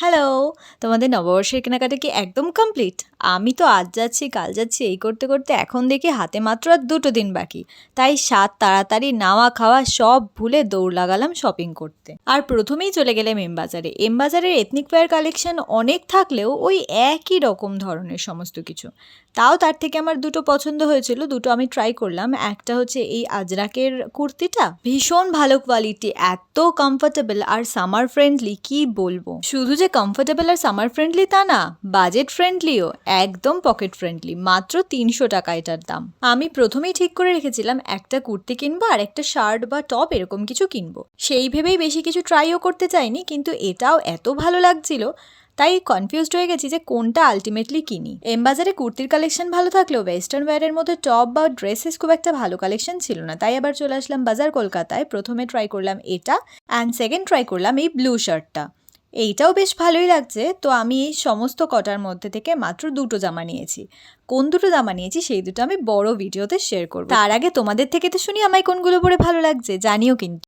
Hello তোমাদের নববর্ষের কেনাকাটা কি একদম কমপ্লিট আমি তো আজ যাচ্ছি, কাল যাচ্ছি, এই করতে করতে এখন দেখি হাতে মাত্র আর দুটো দিন বাকি। তাই সাত তাড়াতাড়ি নাওয়া খাওয়া সব ভুলে দৌড় লাগালাম শপিং করতে। আর প্রথমেই চলে গেলাম এম বাজারে এম বাজারের এথনিক ওয়্যার কালেকশন অনেক থাকলেও ওই একই রকম ধরনের সমস্ত কিছু। তাও তার থেকে আমার দুটো পছন্দ হয়েছিল, দুটো আমি ট্রাই করলাম। একটা হচ্ছে এই আজরাকের কুর্তিটা। ভীষণ ভালো কোয়ালিটি এত কমফোর্টেবল আর সামার ফ্রেন্ডলি কি বলব? শুধু যে কমফোর্টেবল আর সামার ফ্রেন্ডলি তা না বাজেট ফ্রেন্ডলিও একদম পকেট ফ্রেন্ডলি মাত্র তিনশো টাকা এটার দাম। আমি প্রথমেই ঠিক করে রেখেছিলাম, একটা কুর্তি কিনবো আর একটা শার্ট বা টপ এরকম কিছু কিনবো। সেই ভেবেই বেশি কিছু ট্রাইও করতে চাইনি, কিন্তু এটাও এত ভালো লাগছিল, তাই কনফিউজড হয়ে গেছি যে কোনটা আলটিমেটলি কিনি। এম বাজারে কুর্তির কালেকশন ভালো থাকলেও ওয়েস্টার্ন ওয়্যারের মধ্যে টপ বা ড্রেসেস খুব একটা ভালো কালেকশন ছিল না, তাই আবার চলে আসলাম বাজার কলকাতায়। প্রথমে ট্রাই করলাম এটা অ্যান্ড সেকেন্ড ট্রাই করলাম এই ব্লু শার্টটা এইটাও বেশ ভালোই লাগছে। তো আমি এই সমস্ত কটার মধ্যে থেকে মাত্র দুটো জামা নিয়েছি। কোন দুটো জামা নিয়েছি সেই দুটো আমি বড় ভিডিওতে শেয়ার করব। তার আগে তোমাদের থেকে তো শুনি আমায় কোনগুলো পরে ভালো লাগছে, জানিও কিন্তু।